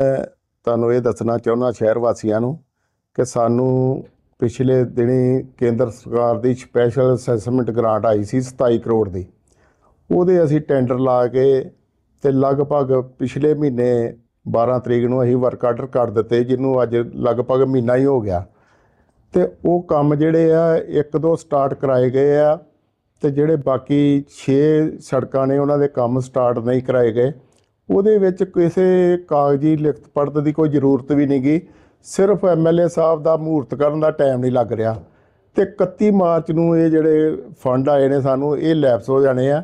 ਮੈਂ ਤੁਹਾਨੂੰ ਇਹ ਦੱਸਣਾ ਚਾਹੁੰਦਾ ਸ਼ਹਿਰ ਵਾਸੀਆਂ ਨੂੰ ਕਿ ਸਾਨੂੰ ਪਿਛਲੇ ਦਿਨੀ ਕੇਂਦਰ ਸਰਕਾਰ ਦੀ special assessment grant I C 27 crore ਦੀ। ਉਹਦੇ ਅਸੀਂ ਟੈਂਡਰ ਲਾ ਕੇ ਤੇ ਲਗਭਗ ਪਿਛਲੇ ਮਹੀਨੇ 12 ਤਰੀਕ ਨੂੰ ਅਸੀਂ ਵਰਕ ਆਰਡਰ ਕਰ ਦਿੱਤੇ, ਜਿਹਨੂੰ ਅੱਜ ਲਗਭਗ ਮਹੀਨਾ ਹੀ ਹੋ ਗਿਆ। ਤੇ ਉਹ ਕੰਮ ਜਿਹੜੇ ਆ, ਇੱਕ ਦੋ ਸਟਾਰਟ ਕਰਾਏ ਗਏ ਆ ਤੇ ਜਿਹੜੇ ਬਾਕੀ 6 ਸੜਕਾਂ ਨੇ, ਉਹਨਾਂ ਦੇ ਕੰਮ ਸਟਾਰਟ ਨਹੀਂ ਕਰਾਏ ਗਏ। ਉਹਦੇ ਵਿੱਚ ਕਿਸੇ ਕਾਗਜ਼ੀ ਲਿਖਤ ਪੜਤ ਦੀ ਕੋਈ ਜ਼ਰੂਰਤ ਵੀ ਨਹੀਂ ਗਈ ਸਿਰਫ ਐਮਐਲਏ ਸਾਹਿਬ ਦਾ ਮਹੂਰਤ ਕਰਨ ਦਾ ਟਾਈਮ ਨਹੀਂ ਲੱਗ ਰਿਹਾ। ਤੇ 31 ਮਾਰਚ ਨੂੰ ਇਹ ਜਿਹੜੇ ਫੰਡ ਆਏ ਨੇ ਸਾਨੂੰ, ਇਹ ਲੈਪਸ ਹੋ ਜਾਣੇ ਆ।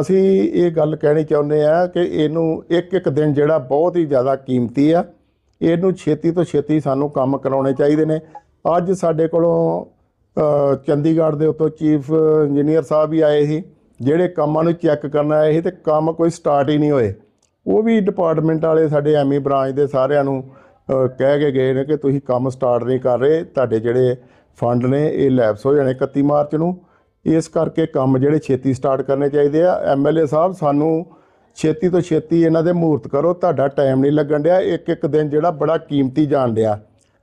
ਅਸੀਂ ਇਹ ਗੱਲ ਕਹਿਣੀ ਚਾਹੁੰਦੇ ਆ ਕਿ ਇਹਨੂੰ ਇੱਕ ਇੱਕ ਦਿਨ ਜਿਹੜਾ ਬਹੁਤ ਹੀ ਜ਼ਿਆਦਾ ਕੀਮਤੀ ਆ, ਇਹਨੂੰ ਛੇਤੀ ਤੋਂ ਛੇਤੀ ਸਾਨੂੰ ਕੰਮ ਕਰਾਉਣੇ ਚਾਹੀਦੇ ਨੇ। ਅੱਜ ਸਾਡੇ ਕੋਲੋਂ ਚੰਡੀਗੜ੍ਹ ਦੇ ਉੱਤੋਂ ਚੀਫ ਇੰਜੀਨੀਅਰ ਸਾਹਿਬ ਵੀ ਆਏ ਸੀ, ਜਿਹੜੇ ਕੰਮਾਂ ਨੂੰ ਚੈੱਕ ਕਰਨ ਆਏ ਸੀ ਤੇ ਕੰਮ ਕੋਈ ਸਟਾਰਟ ਹੀ ਨਹੀਂ ਹੋਏ। ਉਹ ਵੀ ਡਿਪਾਰਟਮੈਂਟ ਵਾਲੇ ਸਾਡੇ ਐਮਈ ਬ੍ਰਾਂਚ ਦੇ ਸਾਰਿਆਂ ਨੂੰ ਕਹਿ ਕੇ ਗਏ ਨੇ ਕਿ ਤੁਸੀਂ ਕੰਮ ਸਟਾਰਟ ਨਹੀਂ ਕਰ ਰਹੇ, ਤੁਹਾਡੇ ਜਿਹੜੇ ਫੰਡ ਨੇ ਇਹ ਲੈਪਸ ਹੋ ਜਾਣੇ 31 ਮਾਰਚ ਨੂੰ। ਇਸ ਕਰਕੇ ਕੰਮ ਜਿਹੜੇ ਛੇਤੀ ਸਟਾਰਟ ਕਰਨੇ ਚਾਹੀਦੇ ਆ। ਐਮਐਲਏ ਸਾਹਿਬ, ਸਾਨੂੰ ਛੇਤੀ ਤੋਂ ਛੇਤੀ ਇਹਨਾਂ ਦੇ ਮਹੂਰਤ ਕਰੋ, ਤੁਹਾਡਾ ਟਾਈਮ ਨਹੀਂ ਲੱਗਣ ਡਿਆ। ਇੱਕ ਇੱਕ ਦਿਨ ਜਿਹੜਾ ਬੜਾ ਕੀਮਤੀ ਜਾਣ ਡਿਆ।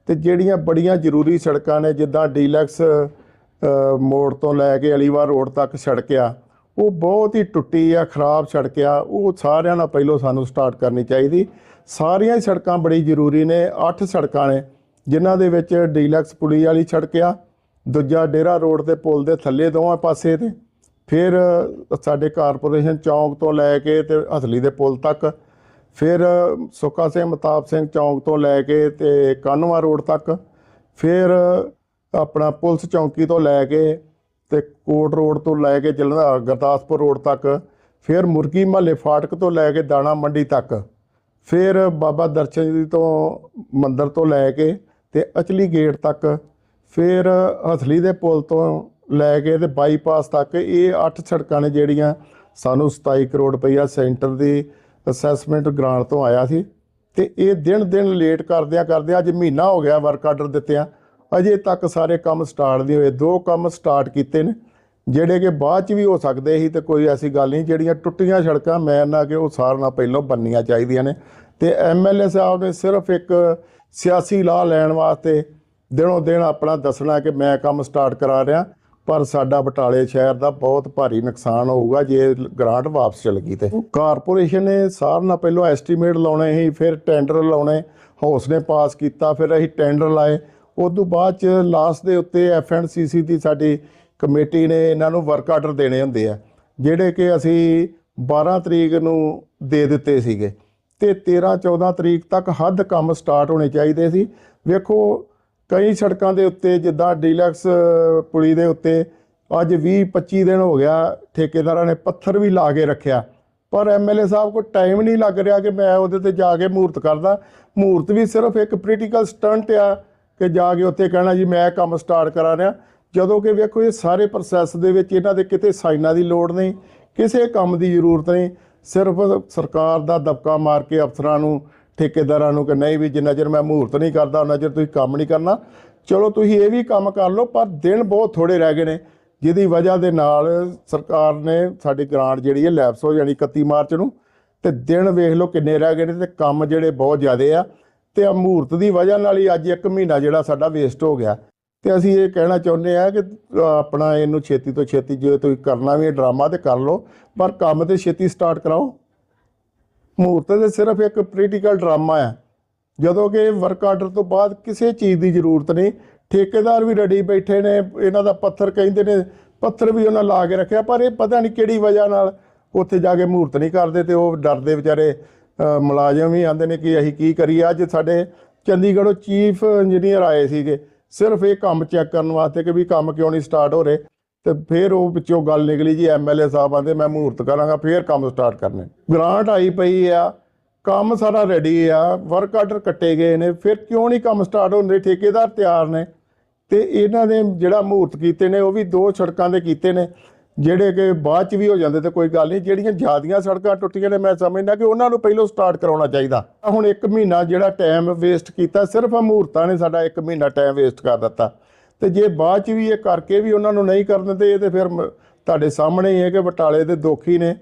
ਤੇ ਜਿਹੜੀਆਂ ਬੜੀਆਂ ਜ਼ਰੂਰੀ ਸੜਕਾਂ ਨੇ, ਜਿੱਦਾਂ ਡੀਲੈਕਸ ਮੋੜ ਤੋਂ ਲੈ ਕੇ ਅਲੀਵਾਰ ਰੋਡ ਤੱਕ ਸੜਕ ਆ ਉਹ ਬਹੁਤ ਹੀ ਟੁੱਟੀ ਆ, ਖਰਾਬ ਸੜਕ ਆ, ਉਹ ਸਾਰਿਆਂ ਨਾਲ ਪਹਿਲਾਂ ਸਾਨੂੰ ਸਟਾਰਟ ਕਰਨੀ ਚਾਹੀਦੀ। ਸਾਰੀਆਂ ਹੀ ਸੜਕਾਂ ਬੜੀ ਜ਼ਰੂਰੀ ਨੇ 8 ਸੜਕਾਂ ਨੇ, ਜਿਨ੍ਹਾਂ ਦੇ ਵਿੱਚ ਡੀਲੈਕਸ ਪੁਲੀ ਵਾਲੀ ਸੜਕ ਆ, ਦੂਜਾ ਡੇਰਾ ਰੋਡ ਦੇ ਪੁਲ ਦੇ ਥੱਲੇ ਦੋਵਾਂ ਪਾਸੇ ਤੇ, ਫਿਰ ਸਾਡੇ ਕਾਰਪੋਰੇਸ਼ਨ ਚੌਂਕ ਤੋਂ ਲੈ ਕੇ ਤੇ ਹਸਲੀ ਦੇ ਪੁਲ ਤੱਕ, ਫਿਰ ਸੁੱਕਾ ਸਿੰਘ, ਮਤਾਬ ਸਿੰਘ ਚੌਂਕ ਤੋਂ ਲੈ ਕੇ ਤੇ ਕਾਨਵਾ ਰੋਡ ਤੱਕ, ਫਿਰ ਆਪਣਾ ਪੁਲਿਸ ਚੌਂਕੀ ਤੋਂ ਲੈ ਕੇ ਤੇ ਕੋਟ ਰੋਡ ਤੋਂ ਲੈ ਕੇ ਜਲੰਧਰ ਗੁਰਦਾਸਪੁਰ ਰੋਡ ਤੱਕ, ਫਿਰ ਮੁਰਗੀ ਮਹੱਲੇ ਫਾਟਕ ਤੋਂ ਲੈ ਕੇ ਦਾਣਾ ਮੰਡੀ ਤੱਕ, ਫਿਰ ਬਾਬਾ ਦਰਸ਼ਨ ਜੀ ਤੋਂ ਮੰਦਿਰ ਤੋਂ ਲੈ ਕੇ ਤੇ ਅਚਲੀ ਗੇਟ ਤੱਕ, ਫਿਰ ਹਸਲੀ ਦੇ ਪੁਲ ਤੋਂ ਲੈ ਕੇ ਤੇ ਬਾਈਪਾਸ ਤੱਕ, ਇਹ 8 ਸੜਕਾਂ ਨੇ ਜਿਹੜੀਆਂ ਸਾਨੂੰ 27 ਕਰੋੜ ਰੁਪਈਆ ਸੈਂਟਰ ਦੀ ਅਸੈਸਮੈਂਟ ਗ੍ਰਾਂਟ ਤੋਂ ਆਇਆ ਸੀ, ਤੇ ਇਹ ਦਿਨ ਦਿਨ ਲੇਟ ਕਰਦਿਆਂ ਕਰਦਿਆਂ ਅੱਜ ਮਹੀਨਾ ਹੋ ਗਿਆ ਵਰਕ ਆਰਡਰ ਦਿੱਤਿਆਂ ਅਜੇ ਤੱਕ ਸਾਰੇ ਕੰਮ ਸਟਾਰਟ ਨਹੀਂ ਹੋਏ। ਦੋ ਕੰਮ ਸਟਾਰਟ ਕੀਤੇ ਨੇ, ਜਿਹੜੇ ਕਿ ਬਾਅਦ ਚ ਵੀ ਹੋ ਸਕਦੇ ਸੀ ਤੇ ਕੋਈ ਐਸੀ ਗੱਲ ਨਹੀਂ, ਜਿਹੜੀਆਂ ਟੁੱਟੀਆਂ ਸੜਕਾਂ ਮੈਂ ਨਾ ਕਿ ਉਹ ਸਾਰਿਆਂ ਨਾਲ ਪਹਿਲਾਂ ਬਣਨੀਆਂ ਚਾਹੀਦੀਆਂ ਨੇ। ਤੇ ਐਮਐਲਏ ਸਾਹਿਬ ਨੇ ਸਿਰਫ ਇੱਕ ਸਿਆਸੀ ਲਾਹ ਲੈਣ ਵਾਸਤੇ ਦਿਨੋਂ ਦਿਨ ਆਪਣਾ ਦੱਸਣਾ ਕਿ ਮੈਂ ਕੰਮ ਸਟਾਰਟ ਕਰਾ ਰਿਹਾ, ਪਰ ਸਾਡਾ ਬਟਾਲੇ ਸ਼ਹਿਰ ਦਾ ਬਹੁਤ ਭਾਰੀ ਨੁਕਸਾਨ ਹੋਊਗਾ ਜੇ ਗ੍ਰਾਂਟ ਵਾਪਸ ਚਲ ਗਈ ਤੇ। ਕਾਰਪੋਰੇਸ਼ਨ ਨੇ ਸਾਰਿਆਂ ਨਾਲ ਪਹਿਲਾਂ ਐਸਟੀਮੇਟ ਲਾਉਣੇ ਸੀ, ਫਿਰ ਟੈਂਡਰ ਲਾਉਣੇ ਹਾਊਸ ਨੇ ਪਾਸ ਕੀਤਾ, ਫਿਰ ਅਸੀਂ ਟੈਂਡਰ ਲਾਏ। ਉਸ ਤੋਂ ਬਾਅਦ ਚ ਲਾਸਟ ਦੇ ਉੱਤੇ ਐਫਐਨਸੀਸੀ ਦੀ ਸਾਡੀ ਕਮੇਟੀ ਨੇ ਇਹਨਾਂ ਨੂੰ ਵਰਕ ਆਰਡਰ ਦੇਣੇ ਹੁੰਦੇ ਆ, ਜਿਹੜੇ ਕਿ ਅਸੀਂ 12 ਤਰੀਕ ਨੂੰ ਦੇ ਦਿੱਤੇ ਸੀਗੇ ਤੇ 13 14 ਤਰੀਕ ਤੱਕ ਹੱਦ ਕੰਮ ਸਟਾਰਟ ਹੋਣੇ ਚਾਹੀਦੇ ਸੀ। ਵੇਖੋ, ਕਈ ਸੜਕਾਂ ਦੇ ਉੱਤੇ ਜਿੱਦਾਂ ਡੀਲੈਕਸ ਪੁਲੀ ਦੇ ਉੱਤੇ ਅੱਜ 20 25 ਦਿਨ ਹੋ ਗਿਆ, ਠੇਕੇਦਾਰਾਂ ਨੇ ਪੱਥਰ ਵੀ ਲਾ ਕੇ ਰੱਖਿਆ। ਪਰ ਐਮਐਲਏ ਸਾਹਿਬ ਕੋਲ ਟਾਈਮ ਨਹੀਂ ਲੱਗ ਰਿਹਾ ਕਿ ਮੈਂ ਉਹਦੇ ਤੇ ਜਾ ਕੇ ਮਹੂਰਤ ਕਰਦਾ। ਮਹੂਰਤ ਵੀ ਸਿਰਫ ਇੱਕ ਪੋਲੀਟੀਕਲ ਸਟੰਟ ਆ ਕਿ ਜਾ ਕੇ ਉੱਥੇ ਕਹਿਣਾ ਜੀ ਮੈਂ ਕੰਮ ਸਟਾਰਟ ਕਰਾ ਰਿਹਾ। ਜਦੋਂ ਕਿ ਵੇਖੋ ਇਹ ਸਾਰੇ ਪ੍ਰੋਸੈਸ ਦੇ ਵਿੱਚ ਇਹਨਾਂ ਦੇ ਕਿਤੇ ਸਾਈਨਾਂ ਦੀ ਲੋੜ ਨਹੀਂ, ਕਿਸੇ ਕੰਮ ਦੀ ਜ਼ਰੂਰਤ ਨਹੀਂ। ਸਿਰਫ ਸਰਕਾਰ ਦਾ ਦਬਕਾ ਮਾਰ ਕੇ ਅਫਸਰਾਂ ਨੂੰ, ਠੇਕੇਦਾਰਾਂ ਨੂੰ ਕਿ ਨਹੀਂ ਵੀ ਜਿੰਨਾ ਚਿਰ ਮੈਂ ਮਹੂਰਤ ਨਹੀਂ ਕਰਦਾ, ਉਹਨਾਂ ਚਿਰ ਤੁਸੀਂ ਕੰਮ ਨਹੀਂ ਕਰਨਾ। ਚਲੋ ਤੁਸੀਂ ਇਹ ਵੀ ਕੰਮ ਕਰ ਲਓ, ਪਰ ਦਿਨ ਬਹੁਤ ਥੋੜੇ ਰਹਿ ਗਏ ਨੇ, ਜਿਹਦੀ ਵਜ੍ਹਾ ਦੇ ਨਾਲ ਸਰਕਾਰ ਨੇ ਸਾਡੀ ਗ੍ਰਾਂਟ ਜਿਹੜੀ ਹੈ ਲੈਪਸ ਹੋ ਜਾਣੀ 31 ਮਾਰਚ ਨੂੰ। ਤੇ ਦਿਨ ਵੇਖ ਲਓ ਕਿੰਨੇ ਰਹਿ ਗਏ ਨੇ ਤੇ ਕੰਮ ਜਿਹੜੇ ਬਹੁਤ ਜ਼ਿਆਦੇ ਆ। ਤੇ ਆ ਮਹੂਰਤ ਦੀ ਵਜ੍ਹਾ ਨਾਲ ਹੀ ਅੱਜ ਇੱਕ ਮਹੀਨਾ ਜਿਹੜਾ ਸਾਡਾ ਵੇਸਟ ਹੋ ਗਿਆ। ਤੇ ਅਸੀਂ ਇਹ ਕਹਿਣਾ ਚਾਹੁੰਦੇ ਆ ਕਿ ਆਪਣਾ ਇਹਨੂੰ ਛੇਤੀ ਤੋਂ ਛੇਤੀ ਜੇ ਤੁਸੀਂ ਕਰਨਾ ਵੀ ਹੈ ਡਰਾਮਾ ਤੇ ਕਰ ਲਓ, ਪਰ ਕੰਮ ਤੇ ਛੇਤੀ ਸਟਾਰਟ ਕਰਾਓ। ਮਹੂਰਤ ਦੇ ਸਿਰਫ ਇੱਕ ਪੋਲੀਟੀਕਲ ਡਰਾਮਾ ਹੈ ਜਦੋਂ ਕਿ ਵਰਕ ਆਰਡਰ ਤੋਂ ਬਾਅਦ ਕਿਸੇ ਚੀਜ਼ ਦੀ ਜ਼ਰੂਰਤ ਨਹੀਂ। ਠੇਕੇਦਾਰ ਵੀ ਰੈਡੀ ਬੈਠੇ ਨੇ, ਇਹਨਾਂ ਦਾ ਪੱਥਰ ਕਹਿੰਦੇ ਨੇ, ਪੱਥਰ ਵੀ ਉਹਨਾਂ ਲਾ ਕੇ ਰੱਖਿਆ, ਪਰ ਇਹ ਪਤਾ ਨਹੀਂ ਕਿਹੜੀ ਵਜ੍ਹਾ ਨਾਲ ਉੱਥੇ ਜਾ ਕੇ ਮਹੂਰਤ ਨਹੀਂ ਕਰਦੇ ਤੇ ਉਹ ਡਰਦੇ ਵਿਚਾਰੇ। ਮੁਲਾਜ਼ਮ ਵੀ ਆਂਦੇ ਨੇ ਕਿ ਅਸੀਂ ਕੀ ਕਰੀਏ? ਅੱਜ ਸਾਡੇ ਚੰਡੀਗੜ੍ਹੋਂ ਚੀਫ ਇੰਜੀਨੀਅਰ ਆਏ ਸੀਗੇ। ਸਿਰਫ ਇਹ ਕੰਮ ਚੈੱਕ ਕਰਨ ਵਾਸਤੇ ਕਿ ਵੀ ਕੰਮ ਕਿਉਂ ਨਹੀਂ ਸਟਾਰਟ ਹੋ ਰਹੇ। ਤੇ ਫਿਰ ਉਹ ਵਿੱਚੋਂ ਗੱਲ ਨਿਕਲੀ ਜੀ ਐਮਐਲਏ ਸਾਹਿਬ ਆਂਦੇ, ਮੈਂ ਮਹੂਰਤ ਕਰਾਂਗਾ, ਫਿਰ ਕੰਮ ਸਟਾਰਟ ਕਰਨੇ। ਗ੍ਰਾਂਟ ਆਈ ਪਈ ਆ। ਕੰਮ ਸਾਰਾ ਰੈਡੀ ਆ। ਵਰਕ ਆਰਡਰ ਕੱਟੇ ਗਏ ਨੇ। ਫਿਰ ਕਿਉਂ ਨਹੀਂ ਕੰਮ ਸਟਾਰਟ ਹੁੰਦੇ ਠੇਕੇਦਾਰ ਤਿਆਰ ਨੇ। ਤੇ ਇਹਨਾਂ ਨੇ ਜਿਹੜਾ ਮਹੂਰਤ ਕੀਤੇ ਨੇ, ਉਹ ਵੀ ਦੋ ਸੜਕਾਂ ਦੇ ਕੀਤੇ ਨੇ। ਜਿਹੜੇ ਕਿ ਬਾਅਦ ਚ ਵੀ ਹੋ ਜਾਂਦੇ ਤੇ ਕੋਈ ਗੱਲ ਨਹੀਂ, ਜਿਹੜੀਆਂ ਜ਼ਿਆਦੀਆਂ ਸੜਕਾਂ ਟੁੱਟੀਆਂ ਨੇ, ਮੈਂ ਸਮਝਦਾ ਕਿ ਉਹਨਾਂ ਨੂੰ ਪਹਿਲਾਂ ਸਟਾਰਟ ਕਰਾਉਣਾ ਚਾਹੀਦਾ। ਹੁਣ ਇੱਕ ਮਹੀਨਾ ਜਿਹੜਾ ਟਾਈਮ ਵੇਸਟ ਕੀਤਾ, ਸਿਰਫ ਮਹੂਰਤਾਂ ਨੇ ਸਾਡਾ ਇੱਕ ਮਹੀਨਾ ਟਾਈਮ ਵੇਸਟ ਕਰ ਦਿੱਤਾ। ਤੇ ਜੇ ਬਾਅਦ ਚ ਵੀ ਇਹ ਕਰਕੇ ਵੀ ਉਹਨਾਂ ਨੂੰ ਨਹੀਂ ਕਰਨ ਦਿੰਦੇ, ਇਹ ਤੇ ਫਿਰ ਮ- ਤੁਹਾਡੇ ਸਾਹਮਣੇ ਹੀ ਹੈ ਕਿ ਬਟਾਲੇ ਦੇ ਦੋਖੀ ਨੇ।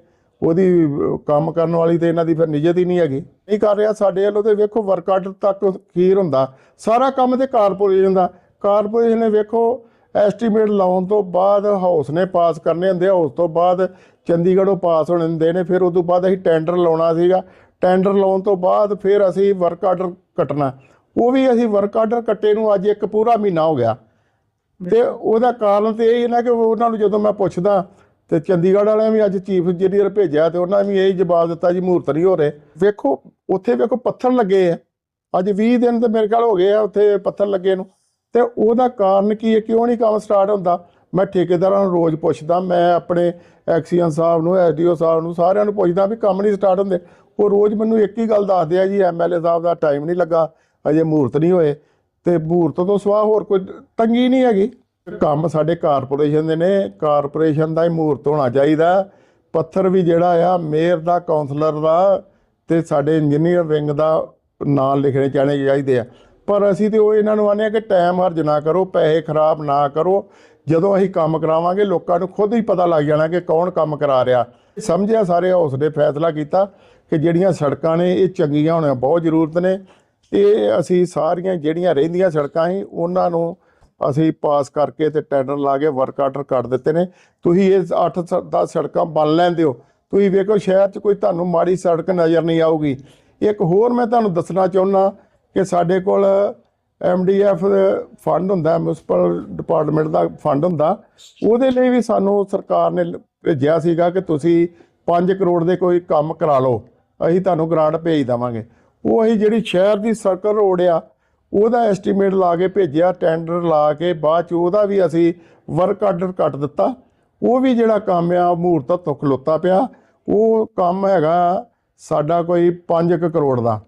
ਉਹਦੀ ਕੰਮ ਕਰਨ ਵਾਲੀ ਤੇ ਇਹਨਾਂ ਦੀ ਫਿਰ ਨਿਜਤ ਹੀ ਨਹੀਂ ਹੈਗੀ। ਨਹੀਂ ਕਰ ਰਿਹਾ ਸਾਡੇ ਵੱਲੋਂ ਤੇ ਵੇਖੋ ਵਰਕ ਆਰਡਰ ਤੱਕ ਖੀਰ ਹੁੰਦਾ। ਸਾਰਾ ਕੰਮ ਤੇ ਕਾਰਪੋਰੇਸ਼ਨ ਦਾ। ਕਾਰਪੋਰੇਸ਼ਨ ਨੇ ਵੇਖੋ ਐਸਟੀਮੇਟ ਲਾਉਣ ਤੋਂ ਬਾਅਦ ਹਾਊਸ ਨੇ ਪਾਸ ਕਰਨੇ ਹੁੰਦੇ ਆ, ਉਸ ਤੋਂ ਬਾਅਦ ਚੰਡੀਗੜ੍ਹੋਂ ਪਾਸ ਹੋਣੇ ਹੁੰਦੇ ਨੇ, ਫਿਰ ਉਸ ਤੋਂ ਬਾਅਦ ਅਸੀਂ ਟੈਂਡਰ ਲਾਉਣਾ ਸੀਗਾ। ਟੈਂਡਰ ਲਾਉਣ ਤੋਂ ਬਾਅਦ ਫਿਰ ਅਸੀਂ ਵਰਕ ਆਰਡਰ ਕੱਟਣਾ। ਉਹ ਵੀ ਅਸੀਂ ਵਰਕ ਆਰਡਰ ਕੱਟੇ ਨੂੰ ਅੱਜ ਇੱਕ ਪੂਰਾ ਮਹੀਨਾ ਹੋ ਗਿਆ। ਤੇ ਉਹਦਾ ਕਾਰਨ ਤੇ ਇਹ ਹੀ ਨਾ ਕਿ ਉਹਨਾਂ ਨੂੰ ਜਦੋਂ ਮੈਂ ਪੁੱਛਦਾ, ਤੇ ਚੰਡੀਗੜ੍ਹ ਵਾਲਿਆਂ ਵੀ ਅੱਜ ਚੀਫ ਇੰਜੀਨੀਅਰ ਭੇਜਿਆ ਤੇ ਉਹਨਾਂ ਨੇ ਵੀ ਇਹ ਜਵਾਬ ਦਿੱਤਾ ਜੀ ਮਹੂਰਤ ਨਹੀਂ ਹੋ ਰਹੇ। ਵੇਖੋ, ਉੱਥੇ ਵੇਖੋ ਪੱਥਰ ਲੱਗੇ ਆ। ਅੱਜ 20 ਦਿਨ ਤੇ ਮੇਰੇ ਖਿਆਲ ਹੋ ਗਏ ਆ ਉੱਥੇ ਪੱਥਰ ਲੱਗੇ ਨੂੰ। ਤੇ ਉਹਦਾ ਕਾਰਨ ਕੀ ਹੈ? ਕਿਉਂ ਨਹੀਂ ਕੰਮ ਸਟਾਰਟ ਹੁੰਦਾ? ਮੈਂ ਠੇਕੇਦਾਰਾਂ ਨੂੰ ਰੋਜ਼ ਪੁੱਛਦਾ, ਮੈਂ ਆਪਣੇ ਐਕਸੀਅਨ ਸਾਹਿਬ ਨੂੰ, ਐਸਡੀਓ ਸਾਹਿਬ ਨੂੰ, ਸਾਰਿਆਂ ਨੂੰ ਪੁੱਛਦਾ ਵੀ ਕੰਮ ਨਹੀਂ ਸਟਾਰਟ ਹੁੰਦੇ। ਉਹ ਰੋਜ਼ ਮੈਨੂੰ ਇੱਕ ਹੀ ਗੱਲ ਦੱਸਦੇ ਆ ਜੀ ਐਮਐਲਏ ਸਾਹਿਬ ਦਾ ਟਾਈਮ ਨਹੀਂ ਲੱਗਾ, ਅਜੇ ਮਹੂਰਤ ਨਹੀਂ ਹੋਏ। ਤੇ ਮਹੂਰਤ ਤੋਂ ਸਿਵਾ ਹੋਰ ਕੋਈ ਤੰਗੀ ਨਹੀਂ ਹੈਗੀ। ਕੰਮ ਸਾਡੇ ਕਾਰਪੋਰੇਸ਼ਨ ਦੇ ਨੇ, ਕਾਰਪੋਰੇਸ਼ਨ ਦਾ ਹੀ ਮਹੂਰਤ ਹੋਣਾ ਚਾਹੀਦਾ। ਪੱਥਰ ਵੀ ਜਿਹੜਾ ਆ, ਮੇਅਰ ਦਾ ਕਾਉਂਸਲਰ ਦਾ ਤੇ ਸਾਡੇ ਇੰਜੀਨੀਅਰ ਵਿੰਗ ਦਾ ਨਾਂ ਲਿਖਣੇ ਚਾਹਣੇ ਚਾਹੀਦੇ ਆ। ਪਰ ਅਸੀਂ ਤੇ ਉਹ ਇਹਨਾਂ ਨੂੰ ਆਨੇ ਆ ਕਿ ਟਾਈਮ ਹਰਜ ਨਾ ਕਰੋ, ਪੈਸੇ ਖਰਾਬ ਨਾ ਕਰੋ। ਜਦੋਂ ਅਸੀਂ ਕੰਮ ਕਰਾਵਾਂਗੇ, ਲੋਕਾਂ ਨੂੰ ਖੁਦ ਹੀ ਪਤਾ ਲੱਗ ਜਾਣਾ ਕਿ ਕੌਣ ਕੰਮ ਕਰਾ ਰਿਹਾ। ਸਮਝਿਆ ਸਾਰੇ ਹਾਊਸ ਨੇ ਫੈਸਲਾ ਕੀਤਾ ਕਿ ਜਿਹੜੀਆਂ ਸੜਕਾਂ ਨੇ, ਇਹ ਚੰਗੀਆਂ ਹੋਣੀਆਂ, ਬਹੁਤ ਜ਼ਰੂਰਤ ਨੇ। ਇਹ ਅਸੀਂ ਸਾਰੀਆਂ ਜਿਹੜੀਆਂ ਰਹਿੰਦੀਆਂ ਸੜਕਾਂ ਸੀ, ਉਹਨਾਂ ਨੂੰ ਅਸੀਂ ਪਾਸ ਕਰਕੇ ਤੇ ਟੈਂਡਰ ਲਾ ਕੇ ਵਰਕ ਆਰਡਰ ਕੱਢ ਦਿੱਤੇ ਨੇ। ਤੁਸੀਂ ਇਹ 8 10 ਸੜਕਾਂ ਬਣ ਲੈਂਦੇ ਹੋ। ਤੁਸੀਂ ਵੇਖੋ, ਸ਼ਹਿਰ 'ਚ ਕੋਈ ਤੁਹਾਨੂੰ ਮਾੜੀ ਸੜਕ ਨਜ਼ਰ ਨਹੀਂ ਆਊਗੀ। ਇੱਕ ਹੋਰ ਮੈਂ ਤੁਹਾਨੂੰ ਦੱਸਣਾ ਚਾਹੁੰਦਾ ਕਿ ਸਾਡੇ ਕੋਲ ਐਮਡੀਐਫ ਫੰਡ ਹੁੰਦਾ ਮਿਊਨਿਸਪਲ ਡਿਪਾਰਟਮੈਂਟ ਦਾ ਫੰਡ ਹੁੰਦਾ, ਉਹਦੇ ਲਈ ਵੀ ਸਾਨੂੰ ਸਰਕਾਰ ਨੇ ਲ- ਭੇਜਿਆ ਸੀਗਾ ਕਿ ਤੁਸੀਂ 5 ਕਰੋੜ ਦੇ ਕੋਈ ਕੰਮ ਕਰਾ ਲਓ, ਅਸੀਂ ਤੁਹਾਨੂੰ ਗ੍ਰਾਂਟ ਭੇਜ ਦੇਵਾਂਗੇ। ਉਹ ਅਸੀਂ ਜਿਹੜੀ ਸ਼ਹਿਰ ਦੀ ਸਰਕਲ ਰੋਡ ਆ, ਉਹਦਾ ਐਸਟੀਮੇਟ ਲਾ ਕੇ ਭੇਜਿਆ ਟੈਂਡਰ ਲਾ ਕੇ, ਬਾਅਦ ਚ ਉਹਦਾ ਵੀ ਅਸੀਂ ਵਰਕ ਆਰਡਰ ਕੱਟ ਦਿੱਤਾ। ਉਹ ਵੀ ਜਿਹੜਾ ਕੰਮ ਆ ਮਹੂਰਤ ਤੋਂ ਖਲੋਤਾ ਪਿਆ। ਉਹ ਕੰਮ ਹੈਗਾ ਸਾਡਾ ਕੋਈ 5 ਕਰੋੜ ਦਾ।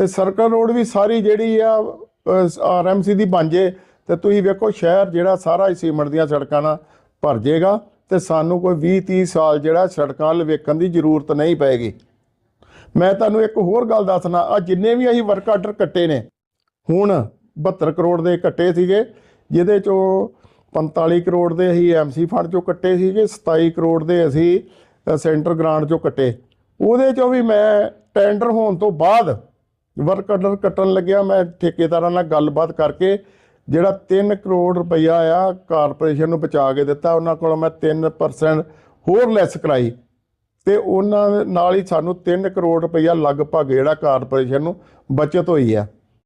ਤੇ ਸਰਕਲ ਰੋਡ ਵੀ ਸਾਰੀ ਜਿਹੜੀ ਆ ਆਰਐਮਸੀ ਦੀ ਬਣ ਜੇ, ਤੇ ਤੁਸੀਂ ਵੇਖੋ ਸ਼ਹਿਰ ਜਿਹੜਾ ਸਾਰਾ ਹੀ ਸੀਮੈਂਟ ਦੀਆਂ ਸੜਕਾਂ ਨਾਲ ਭਰ ਜਾਏਗਾ ਤੇ ਸਾਨੂੰ ਕੋਈ 20 30 ਸਾਲ ਜਿਹੜਾ ਸੜਕਾਂ ਲਵੇਕਣ ਦੀ ਜ਼ਰੂਰਤ ਨਹੀਂ ਪਏਗੀ। ਮੈਂ ਤੁਹਾਨੂੰ ਇੱਕ ਹੋਰ ਗੱਲ ਦੱਸਣਾ ਆ ਜਿੰਨੇ ਵੀ ਅਸੀਂ ਵਰਕ ਆਰਡਰ ਕੱਟੇ ਨੇ, ਹੁਣ 72 ਕਰੋੜ ਦੇ ਕੱਟੇ ਸੀਗੇ, ਜਿਹਦੇ ਚੋਂ 45 ਕਰੋੜ ਦੇ ਅਸੀਂ ਐਮਸੀ ਫੰਡ ਚੋਂ ਕੱਟੇ ਸੀਗੇ 27 ਕਰੋੜ ਦੇ ਅਸੀਂ ਸੈਂਟਰ ਗ੍ਰਾਂਟ ਚੋਂ ਕੱਟੇ। ਉਹਦੇ ਚੋਂ ਵੀ ਮੈਂ ਟੈਂਡਰ ਹੋਣ ਤੋਂ ਬਾਅਦ ਵਰਕ ਆਰਡਰ ਕੱਟਣ ਲੱਗਿਆ। ਮੈਂ ਠੇਕੇਦਾਰਾਂ ਨਾਲ ਗੱਲਬਾਤ ਕਰਕੇ ਜਿਹੜਾ 3 ਕਰੋੜ ਰੁਪਈਆ ਆ ਕਾਰਪੋਰੇਸ਼ਨ ਨੂੰ ਬਚਾ ਕੇ ਦਿੱਤਾ। ਉਹਨਾਂ ਕੋਲੋਂ ਮੈਂ 3% ਹੋਰ ਲੈਸ ਕਰਾਈ। ਤੇ ਉਹਨਾਂ ਨਾਲ ਹੀ ਸਾਨੂੰ 3 ਕਰੋੜ ਰੁਪਈਆ ਲਗਭਗ ਜਿਹੜਾ ਕਾਰਪੋਰੇਸ਼ਨ ਨੂੰ ਬਚਤ ਹੋਈ ਆ।